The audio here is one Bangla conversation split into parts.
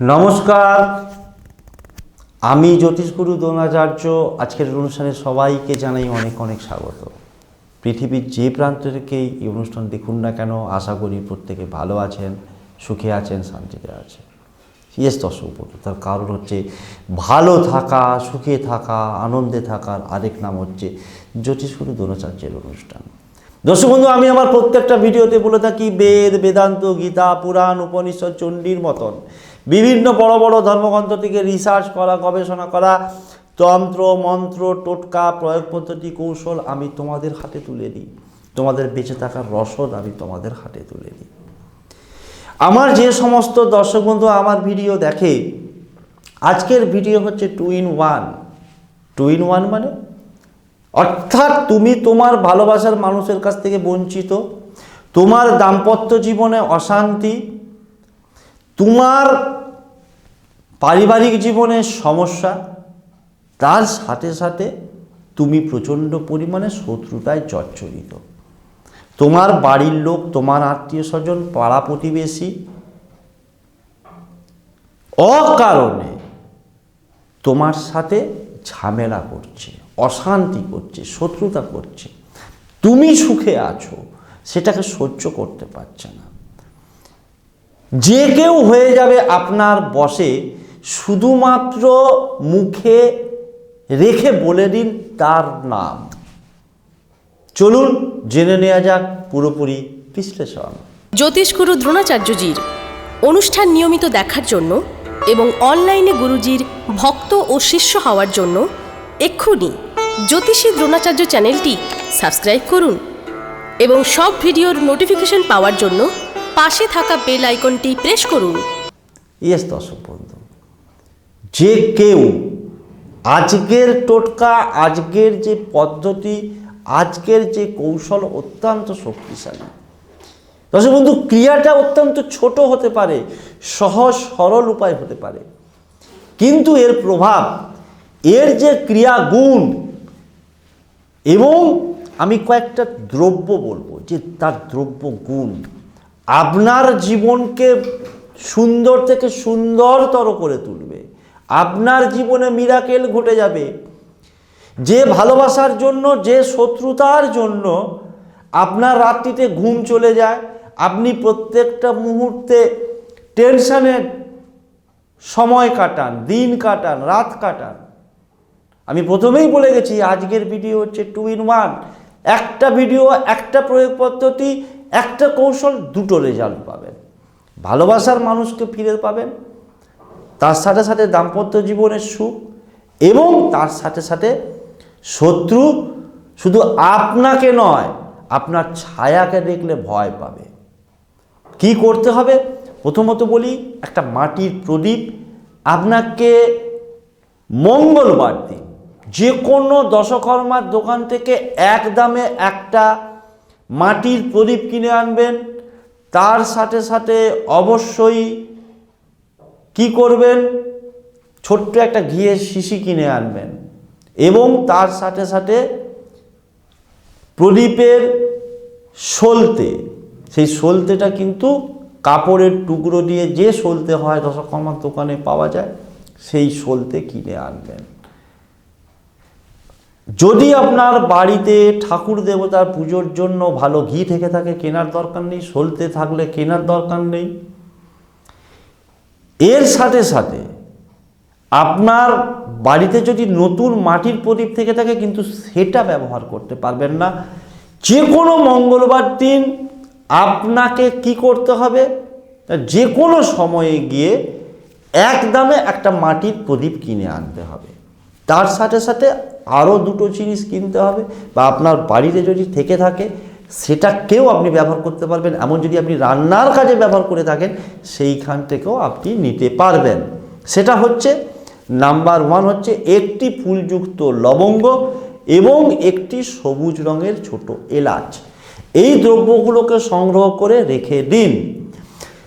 নমস্কার। আমি জ্যোতিষগুরু দ্রোণাচার্য। আজকের অনুষ্ঠানে সবাইকে জানাই অনেক অনেক স্বাগত। পৃথিবীর যে প্রান্ত থেকেই এই অনুষ্ঠান দেখুন না কেন, আশা করি প্রত্যেকে ভালো আছেন, সুখে আছেন, শান্তিতে আছেন। ইয়েস দর্শক তার কারণ হচ্ছে ভালো থাকা, সুখে থাকা, আনন্দে থাকার আরেক নাম হচ্ছে জ্যোতিষগুরু দ্রোণাচার্যের অনুষ্ঠান। দর্শক বন্ধু, আমি আমার প্রত্যেকটা ভিডিওতে বলে থাকি, বেদ, বেদান্ত, গীতা, পুরাণ, উপনিষদ, চণ্ডীর মতন। বিভিন্ন বড় বড় ধর্মগ্রন্থ থেকে রিসার্চ করা, গবেষণা করা, তন্ত্র, মন্ত্র, টোটকা, প্রয়োগ পদ্ধতি, কৌশল আমি তোমাদের হাতে তুলে দিই। তোমাদের বেঁচে থাকার রসদ আমি তোমাদের হাতে তুলে দিই। আমার যে সমস্ত দর্শক বন্ধু আমার ভিডিও দেখে, আজকের ভিডিও হচ্ছে two in one. Two in one মানে? অর্থাৎ তুমি তোমার ভালোবাসার মানুষের কাছ থেকে বঞ্চিত, তোমার দাম্পত্য জীবনে অশান্তি, তোমার পারিবারিক জীবনের সমস্যা, তার সাথে সাথে তুমি প্রচণ্ড পরিমাণে শত্রুতায় জর্জরিত। তোমার বাড়ির লোক, তোমার আত্মীয় স্বজন, পাড়া প্রতিবেশী অকারণে তোমার সাথে ঝামেলা করছে, অশান্তি করছে, শত্রুতা করছে। তুমি সুখে আছো, সেটাকে সহ্য করতে পারছে না। যে কেউ হয়ে যাবে আপনার বসে শুধুমাত্র মুখে রেখে বলে দিন তার নাম। চলুন জেনে নেওয়া যাক পুরোপুরি বিশ্লেষণ। জ্যোতিষগুরু দ্রোণাচার্যজির অনুষ্ঠান নিয়মিত দেখার জন্য এবং অনলাইনে গুরুজির ভক্ত ও শিষ্য হওয়ার জন্য এক্ষুনি জ্যোতিষী দ্রোণাচার্য চ্যানেলটি সাবস্ক্রাইব করুন এবং সব ভিডিওর নোটিফিকেশন পাওয়ার জন্য পাশে থাকা বেল আইকনটি প্রেস করুন। ইয়েস দর্শক বন্ধু যে কেউ আজকের টোটকা, আজকের যে পদ্ধতি, আজকের যে কৌশল অত্যন্ত শক্তিশালী। দর্শক বন্ধু, ক্রিয়াটা অত্যন্ত ছোট হতে পারে, সহজ, সরল উপায় হতে পারে। কিন্তু এর প্রভাব, এর যে ক্রিয়া গুণ এবং আমি কয়েকটা দ্রব্য বলব, যে তার দ্রব্য গুণ আপনার জীবনকে সুন্দর থেকে সুন্দরতর করে তুলবে আপনার জীবনে মিরাকেল ঘটে যাবে। যে ভালোবাসার জন্য, যে শত্রুতার জন্য আপনার রাত্রিতে ঘুম চলে যায়, আপনি প্রত্যেকটা মুহূর্তে টেনশানে সময় কাটান, দিন কাটান, রাত কাটান। আমি প্রথমেই বলে গেছি, আজকের ভিডিও হচ্ছে টু ইন ওয়ান একটা ভিডিও একটা প্রয়োগ পদ্ধতি একটা কৌশল, দুটো রেজাল্ট পাবেন। ভালোবাসার মানুষকে ফিরে পাবেন। তার সাথে সাথে দাম্পত্য জীবনের সুখ এবং তার সাথে সাথে শত্রু শুধু আপনাকে নয়, আপনার ছায়াকে দেখলে ভয় পাবে। কি করতে হবে? প্রথমত বলি, একটা মাটির প্রদীপ আপনাকে মঙ্গলবার দিন যে কোনো দশকর্মার দোকান থেকে এক দামে একটা মাটির প্রদীপ কিনে আনবেন। তার সাথে সাথে অবশ্যই কি করবেন? ছোট্ট একটা ঘিয়ের শিশি কিনে আনবেন এবং তার সাথে সাথে প্রদীপের সলতে, সেই সলতেটা কিন্তু কাপড়ের টুকরো দিয়ে যে সলতে হয় দশকর্মার দোকানে পাওয়া যায়, সেই সলতে কিনে আনবেন। যদি আপনার বাড়িতে ঠাকুর দেবতার পুজোর জন্য ভালো ঘি থেকে থাকে, কেনার দরকার নেই, সলতে থাকলে কেনার দরকার নেই এর সাথে সাথে আপনার বাড়িতে যদি নতুন মাটির প্রদীপ থেকে থাকে, কিন্তু সেটা ব্যবহার করতে পারবেন না। যে কোনো মঙ্গলবার দিন আপনাকে কি করতে হবে? যে কোনো সময়ে গিয়ে এক দামে একটা মাটির প্রদীপ কিনে আনতে হবে। তার সাথে সাথে আরও দুটো জিনিস কিনতে হবে বা আপনার বাড়িতে যদি থেকে থাকে সেটাকেও আপনি ব্যবহার করতে পারবেন। এমন যদি আপনি রান্নার কাজে ব্যবহার করে থাকেন, সেইখান থেকেও আপনি নিতে পারবেন। সেটা হচ্ছে, নাম্বার ওয়ান হচ্ছে একটি ফুলযুক্ত লবঙ্গ এবং একটি সবুজ রঙের ছোট এলাচ। এই দ্রব্যগুলোকে সংগ্রহ করে রেখে দিন।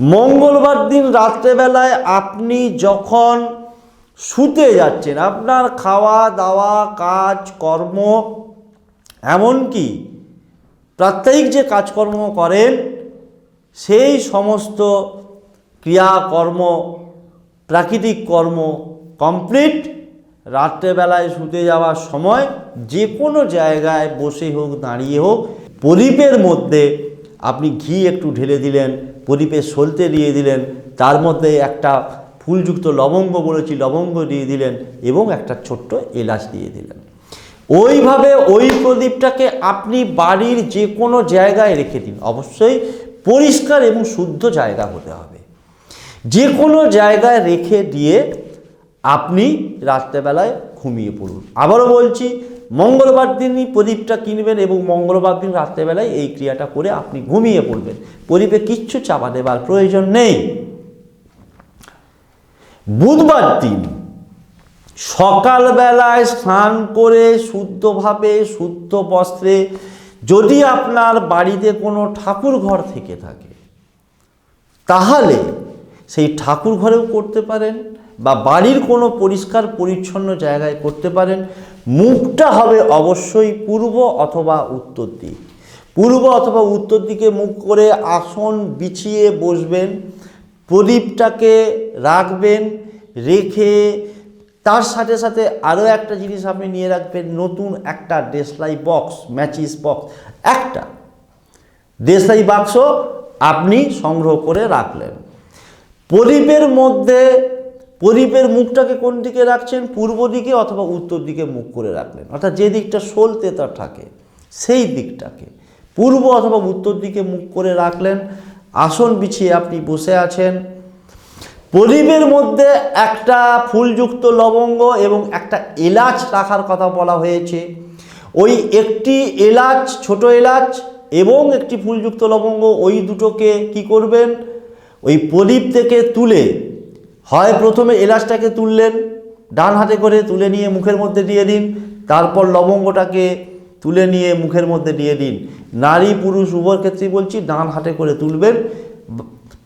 মঙ্গলবার দিন রাত্রেবেলায় আপনি যখন শুতে যাচ্ছেন, আপনার খাওয়া দাওয়া কাজ কর্ম এমনকি প্রাত্যহিক যে কাজকর্ম করেন, সেই সমস্ত ক্রিয়াকর্ম, প্রাকৃতিক কর্ম কমপ্লিট রাত্রেবেলায় শুতে যাওয়ার সময় যে কোনো জায়গায় বসে হোক, দাঁড়িয়ে হোক, প্রদীপের মধ্যে আপনি ঘি একটু ঢেলে দিলেন প্রদীপের সলতে দিয়ে দিলেন, তার মধ্যে একটা ফুলযুক্ত লবঙ্গ বলেছি, লবঙ্গ দিয়ে দিলেন এবং একটা ছোট্ট এলাচ দিয়ে দিলেন। ওইভাবে ওই প্রদীপটাকে আপনি বাড়ির যে কোনো জায়গায় রেখে দিন। অবশ্যই পরিষ্কার এবং শুদ্ধ জায়গা হতে হবে। যে কোনো জায়গায় রেখে দিয়ে আপনি রাত্রেবেলায় ঘুমিয়ে পড়ুন। আবারও বলছি, মঙ্গলবার দিনই প্রদীপটা কিনবেন এবং মঙ্গলবার দিন রাত্রেবেলায় এই ক্রিয়াটা করে আপনি ঘুমিয়ে পড়বেন। প্রদীপে কিচ্ছু চাপা দেবার প্রয়োজন নেই। বুধবার দিন সকালবেলায় স্নান করে শুদ্ধভাবে, শুদ্ধ বস্ত্রে যদি আপনার বাড়িতে কোনো ঠাকুর ঘর থেকে থাকে, তাহলে সেই ঠাকুর ঘরেও করতে পারেন বা বাড়ির কোনো পরিষ্কার, পরিচ্ছন্ন জায়গায় করতে পারেন। মুখটা হবে অবশ্যই পূর্ব অথবা উত্তর দিক। পূর্ব অথবা উত্তর দিকে মুখ করে আসন বিছিয়ে বসবেন, প্রদীপটাকে রাখবেন, রেখে তার সাথে সাথে আরও একটা জিনিস আপনি নিয়ে রাখবেন, নতুন একটা ডেসলাই বক্স ম্যাচিস বক্স একটা দেশাই বাক্স আপনি সংগ্রহ করে রাখলেন। প্রদীপের মধ্যে প্রদীপের মুখটাকে কোন দিকে রাখছেন? পূর্ব দিকে অথবা উত্তর দিকে মুখ করে রাখলেন। অর্থাৎ যে দিকটা সলতে তার থাকে, সেই দিকটাকে। পূর্ব অথবা উত্তর দিকে মুখ করে রাখলেন। আসন বিছিয়ে আপনি বসে আছেন। প্রদীপের মধ্যে একটা ফুলযুক্ত লবঙ্গ এবং একটা এলাচ রাখার কথা বলা হয়েছে। ওই একটি এলাচ, ছোট এলাচ এবং একটি ফুলযুক্ত লবঙ্গ, ওই দুটোকে কি করবেন? ওই প্রদীপ থেকে তুলে, হয় প্রথমে এলাচটাকে তুললেন, ডান হাতে করে তুলে নিয়ে মুখের মধ্যে দিয়ে দিন, তারপর লবঙ্গটাকে তুলে নিয়ে মুখের মধ্যে দিয়ে দিন। নারী, পুরুষ, উভয় ক্ষেত্রেই বলছি, ডান হাতে করে তুলবেন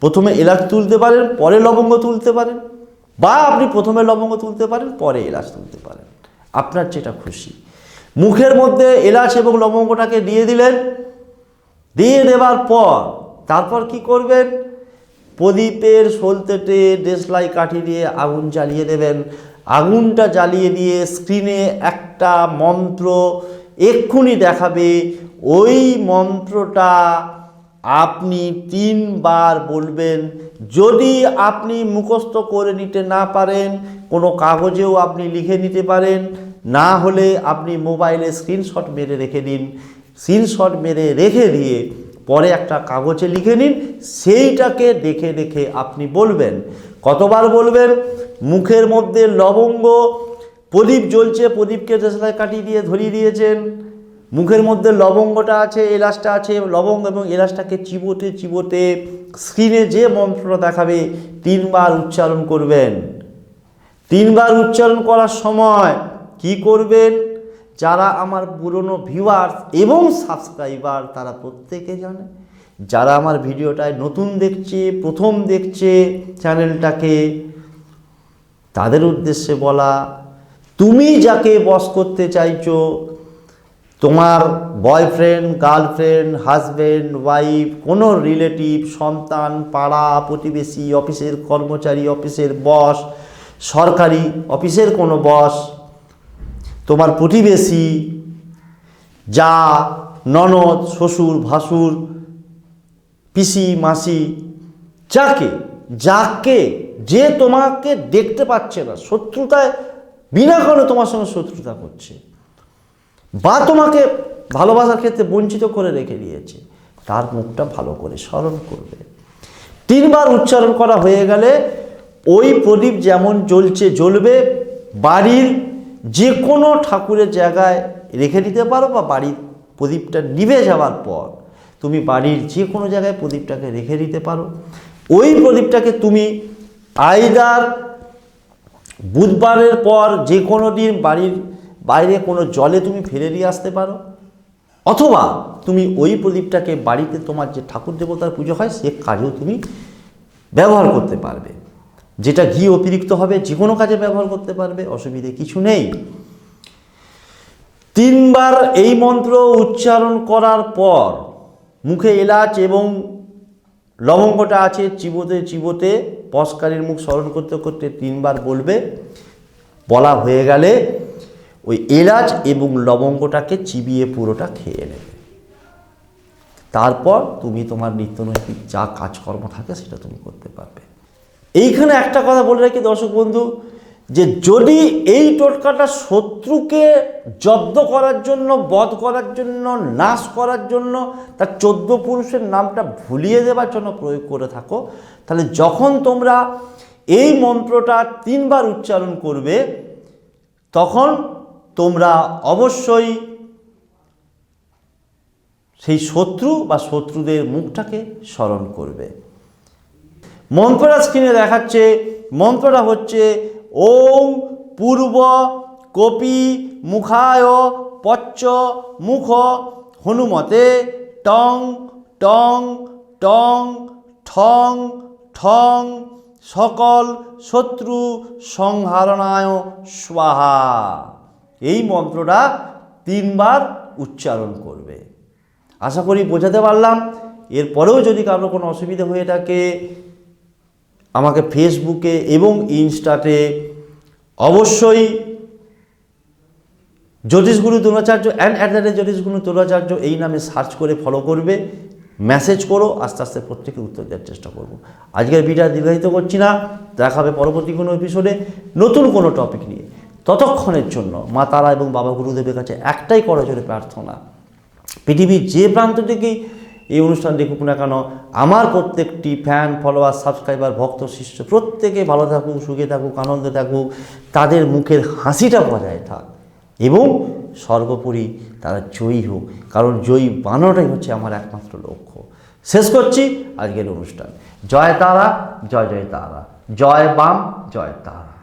প্রথমে এলাচ তুলতে পারেন, পরে লবঙ্গ তুলতে পারেন, বা আপনি প্রথমে লবঙ্গ তুলতে পারেন, পরে এলাচ তুলতে পারেন। আপনার যেটা খুশি। মুখের মধ্যে এলাচ এবং লবঙ্গটাকে দিয়ে দিলেন। দিয়ে দেওয়ার পর, তারপর কি করবেন? প্রদীপের সলতেটে ডেসলাই কাঠি দিয়ে আগুন জ্বালিয়ে দেবেন আগুনটা জ্বালিয়ে দিয়ে স্ক্রিনে একটা মন্ত্র এক্ষুনি দেখাবে। ওই মন্ত্রটা আপনি তিনবার বলবেন, যদি আপনি মুখস্থ করে নিতে না পারেন, কোনো কাগজেও আপনি লিখে নিতে পারেন, না হলে আপনি মোবাইলে স্ক্রিনশট মেরে রেখে দিন। স্ক্রিনশট মেরে রেখে দিয়ে পরে একটা কাগজে লিখে নিন, সেইটাকে দেখে দেখে আপনি বলবেন। কতবার বলবেন? মুখের মধ্যে লবঙ্গ, প্রদীপ জ্বলছে, প্রদীপকে দেশলায় কাটিয়ে দিয়ে ধরিয়ে দিয়েছেন। মুখের মধ্যে লবঙ্গটা আছে, এলাচটা আছে, লবঙ্গ এবং এলাচটাকে চিবোতে চিবোতে স্ক্রিনে যে মন্ত্রটা দেখাবে, তিনবার উচ্চারণ করবেন। তিনবার উচ্চারণ করার সময় কি করবেন? যারা আমার পুরনো ভিউয়ার্স এবং সাবস্ক্রাইবার তারা প্রত্যেকে জানে, যারা আমার ভিডিওটায় নতুন দেখছে, প্রথম দেখছে চ্যানেলটাকে তাদের উদ্দেশ্যে বলা, তুমি যাকে বস করতে চাইছো তোমার বয়ফ্রেন্ড, গার্লফ্রেন্ড, হাজব্যান্ড, ওয়াইফ, কোনো রিলেটিভ, সন্তান, পাড়া, প্রতিবেশী, অফিসের কর্মচারী, অফিসের বস, সরকারি অফিসের কোনো বস, তোমার প্রতিবেশী, যা, ননদ, শ্বশুর, ভাসুর, পিসি, মাসি, যাকে যাকে, যে তোমাকে দেখতে পাচ্ছে না, শত্রুতায়, বিনা কারণে তোমার সঙ্গে শত্রুতা করছে। বা তোমাকে ভালোবাসার ক্ষেত্রে বঞ্চিত করে রেখে দিয়েছে, তার মুখটা ভালো করে স্মরণ করবে। তিনবার উচ্চারণ করা হয়ে গেলে ওই প্রদীপ যেমন জ্বলছে, জ্বলবে, বাড়ির যে কোনো ঠাকুরের জায়গায় রেখে দিতে পারো বা বাড়ির প্রদীপটা নিভে যাওয়ার পর তুমি বাড়ির যে কোনো জায়গায় প্রদীপটাকে রেখে দিতে পারো। ওই প্রদীপটাকে তুমি আইদার বুধবারের পর যে কোনো দিন বাড়ির বাইরে কোনো জলে তুমি ফেলে দিয়ে আসতে পারো? অথবা তুমি ওই প্রদীপটাকে বাড়িতে তোমার যে ঠাকুর দেবতার পুজো হয়, সে কাজেও তুমি ব্যবহার করতে পারবে। যেটা ঘি অতিরিক্ত হবে, যে কোনো কাজে ব্যবহার করতে পারবে, অসুবিধে কিছু নেই। তিনবার এই মন্ত্র উচ্চারণ করার পর মুখে এলাচ এবং লবঙ্গটা আছে, চিবোতে চিবোতে পস্কারীর মুখ স্মরণ করতে করতে তিনবার বলবে, বলা হয়ে গেলে ওই এলাচ এবং লবঙ্গটাকে চিবিয়ে পুরোটা খেয়ে নেবে। তারপর তুমি তোমার নিত্যনৈতিক যা কাজকর্ম থাকে সেটা তুমি করতে পারবে। এইখানে একটা কথা বলে রাখি দর্শক বন্ধু, যে যদি এই টোটকাটা শত্রুকে জব্দ করার জন্য, বধ করার জন্য, নাশ করার জন্য, তার চোদ্দ পুরুষের নামটা ভুলিয়ে দেওয়ার জন্য প্রয়োগ করে থাকো, তাহলে যখন তোমরা এই মন্ত্রটা তিনবার উচ্চারণ করবে, তখন তোমরা অবশ্যই সেই শত্রু বা শত্রুদের মুখটাকে স্মরণ করবে। মন্ত্রটা স্ক্রিনে দেখাচ্ছে, মন্ত্রটা হচ্ছে, ওম পূর্ব কপি মুখায় পচ্চ মুখ হনুমতে টং টং টং ঠং ঠং সকল শত্রু সংহারণায় স্বাহা। এই মন্ত্রটা তিনবার উচ্চারণ করবে। আশা করি বোঝাতে পারলাম। এরপরেও যদি কারও কোনো অসুবিধা হয়ে থাকে, আমাকে ফেসবুকে এবং ইনস্টাতে অবশ্যই Jyotishguru Dronacharya and at the rate Jyotishguru Dronacharya এই নামে সার্চ করে ফলো করবে। মেসেজ করো, আস্তে আস্তে প্রত্যেকে উত্তর দেওয়ার চেষ্টা করব। আজকের ভিডিও দীর্ঘায়িত করছি না। দেখা হবে পরবর্তী কোনো এপিসোডে নতুন কোনো টপিক নিয়ে। ততক্ষণের জন্য মা তারা এবং বাবা গুরুদেবের কাছে একটাই করা জন্য প্রার্থনা। পৃথিবীর যে প্রান্ত থেকেই এই অনুষ্ঠান দেখুক না কেন, আমার প্রত্যেকটি ফ্যান ফলোয়ার সাবস্ক্রাইবার ভক্ত, শিষ্য, প্রত্যেকে ভালো থাকুক, সুখে থাকুক, আনন্দে থাকুক, তাদের মুখের হাসিটা বজায় থাক এবং সর্বোপরি তারা জয়ী হোক, কারণ জয়ী বানানোটাই হচ্ছে আমার একমাত্র লক্ষ্য। শেষ করছি আজকের অনুষ্ঠান। জয় তারা, জয় জয় তারা। জয় বাম, জয় তারা।